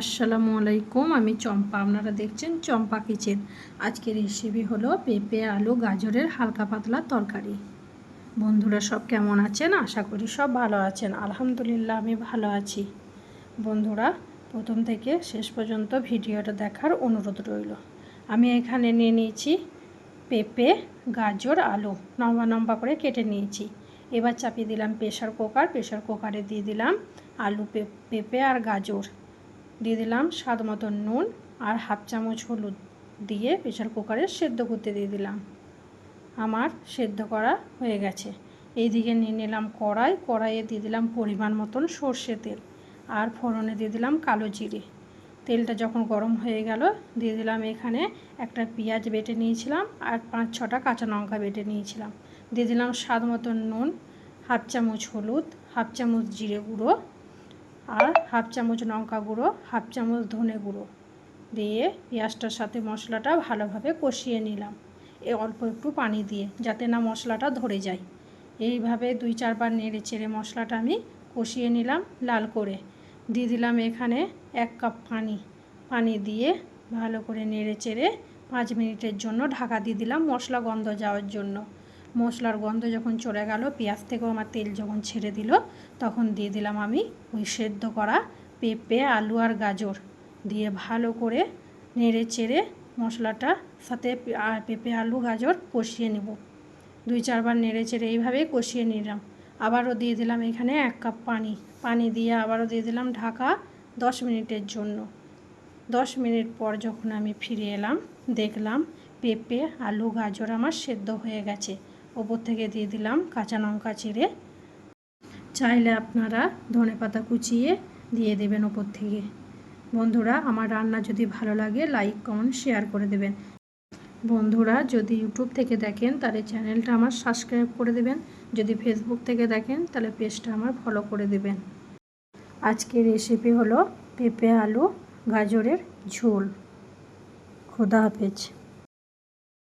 আসসালামু আলাইকুম, আমি চম্পা। আপনারা দেখছেন চম্পা কিচেন। আজকের রেসিপি হলো পেঁপে, আলু, গাজরের হালকা পাতলা তরকারি। বন্ধুরা সব কেমন আছেন? আশা করি সব ভালো আছেন। আলহামদুলিল্লাহ, আমি ভালো আছি। বন্ধুরা, প্রথম থেকে শেষ পর্যন্ত ভিডিওটা দেখার অনুরোধ রইল। আমি এখানে নিয়ে নিয়েছি পেঁপে, গাজর, আলু। লম্বা লম্বা করে কেটে নিয়েছি। এবার চাপিয়ে দিলাম প্রেশার কুকার। প্রেশার কুকারে দিয়ে দিলাম আলু পেঁপে আর গাজর। দিয়ে দিলাম স্বাদ মতো নুন আর হাফ চামচ হলুদ দিয়ে প্রেশার কুকারে সেদ্ধ করতে দিয়ে দিলাম। আমার সেদ্ধ করা হয়ে গেছে। এইদিকে নিয়ে নিলাম কড়াই। কড়াইয়ে দিয়ে দিলাম পরিমাণ মতন সর্ষে তেল আর ফোড়নে দিয়ে দিলাম কালো জিরে। তেলটা যখন গরম হয়ে গেল, দিয়ে দিলাম এখানে একটা পেঁয়াজ বেটে নিয়েছিলাম আর পাঁচ ছটা কাঁচা লঙ্কা বেটে নিয়েছিলাম। দিয়ে দিলাম স্বাদ মতন নুন, হাফ চামচ হলুদ, হাফ চামচ জিরে গুঁড়ো আর হাফ চামচ লঙ্কা গুঁড়ো, হাফ চামচ ধনে গুঁড়ো। দিয়ে পেঁয়াজটার সাথে মশলাটা ভালোভাবে কষিয়ে নিলাম। এ অল্প একটু পানি দিয়ে, যাতে না মশলাটা ধরে যায়। এইভাবে দুই চারবার নেড়ে চেড়ে মশলাটা আমি কষিয়ে নিলাম লাল করে। দিয়ে দিলাম এখানে এক কাপ পানি। পানি দিয়ে ভালো করে নেড়ে চেড়ে পাঁচ মিনিটের জন্য ঢাকা দিয়ে দিলাম মশলা গন্ধ যাওয়ার জন্য। মশলার গন্ধ যখন চলে গেল, পেঁয়াজ থেকেও আমার তেল যখন ছেড়ে দিল, তখন দিয়ে দিলাম আমি ওই সেদ্ধ করা পেঁপে, আলু আর গাজর দিয়ে ভালো করে নেড়ে চেড়ে মশলাটা সাথে পেঁপে, আলু, গাজর কষিয়ে নেব। দুই, চারবার নেড়ে চেড়ে এইভাবেই কষিয়ে নিলাম। আবারও দিয়ে দিলাম এখানে এক কাপ পানি। পানি দিয়ে আবারও দিয়ে দিলাম ঢাকা দশ মিনিটের জন্য। দশ মিনিট পর যখন আমি ফিরে এলাম, দেখলাম পেঁপে, আলু, গাজর আমার সেদ্ধ হয়ে গেছে। ওপর থেকে দিয়ে দিলাম কাঁচা লঙ্কা চিড়ে। চাইলে আপনারা ধনে পাতা কুচিয়ে দিয়ে দেবেন ওপর থেকে। বন্ধুরা, আমার রান্না যদি ভালো লাগে লাইক কমেন্ট শেয়ার করে দেবেন। বন্ধুরা, যদি ইউটিউব থেকে দেখেন, তাহলে চ্যানেলটা আমার সাবস্ক্রাইব করে দেবেন। যদি ফেসবুক থেকে দেখেন, তাহলে পেজটা আমার ফলো করে দেবেন। আজকের রেসিপি হলো পেঁপে আলু গাজরের ঝোল। খোদা হাফেজ।